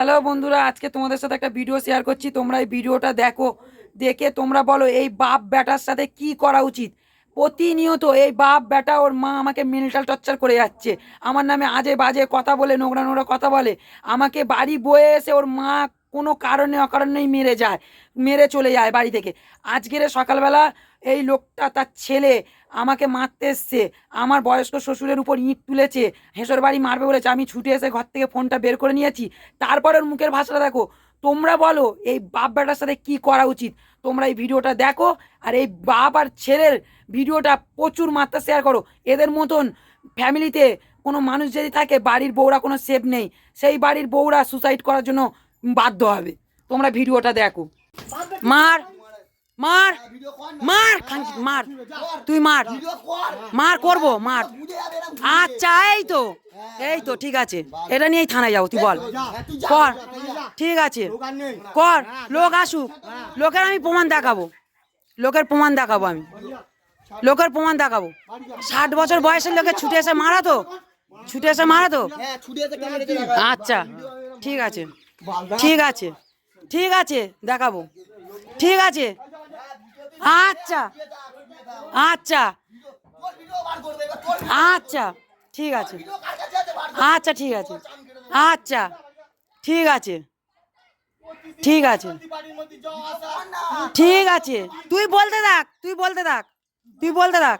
Hello বন্ধুরা, আজকে তোমাদের সাথে একটা ভিডিও শেয়ার করছি। তোমরা এই ভিডিওটা দেখো, দেখে তোমরা বলো এই বাপ বেটার সাথে কি করা উচিত। প্রতিনিয়ত এই বাপ বেটা ওর মা আমাকে মেন্টাল টর্চার করে যাচ্ছে। আমার নামে আজে বাজে কথা বলে, নোংরা নোংরা কথা বলে। আমাকে বাড়ি বয়ে এসে ওর মা কোনো কারণে অকারণেই মেরে যায়, মেরে চলে যায় বাড়ি থেকে। আজকের সকালবেলা এই লোকটা, তার ছেলে আমাকে মারতে এসছে, আমার বয়স্ক শ্বশুরের উপর ইঁট তুলেছে, হেঁসর বাড়ি মারবে বলেছে, আমি ছুটে এসে ঘর থেকে ফোনটা বের করে নিয়েছি। তারপর ওর মুখের ভাষাটা দেখো, তোমরা বলো, এই বাপ বেটার সাথে কি করা উচিত? তোমরা এই ভিডিওটা দেখো, আর এই বাপ আর ছেলের ভিডিওটা প্রচুর মাত্রা শেয়ার করো। এদের মতন ফ্যামিলিতে কোনো মানুষ যদি থাকে, বাড়ির বউরা কোনো সেভ নেই। সেই বাড়ির বউরা সুসাইড করার জন্য বাধ্য হবে। তোমরা ভিডিওটা দেখো। মার মার মার মার তুই মার মার করব মার। আচ্ছা এই তো এই তো ঠিক আছে। এটা নিয়েই থানায় যাব তুই বল। কর ঠিক আছে। কর লোক আসুক। লোকের আমি প্রমাণ দেখাবো। লোকের প্রমাণ দেখাবো আমি। লোকের প্রমাণ দেখাবো। ষাট বছর বয়সের লোকে ছুটে এসে মারা তো? ছুটে এসে মারা তো? আচ্ছা ঠিক আছে। ঠিক আছে ঠিক আছে, দেখাবো। ঠিক আছে। আচ্ছা আচ্ছা। আচ্ছা ঠিক আছে। আচ্ছা ঠিক আছে। আচ্ছা ঠিক আছে। ঠিক আছে। ঠিক আছে। তুই বলতে থাক তুই বলতে থাক, তুই বলতে থাক।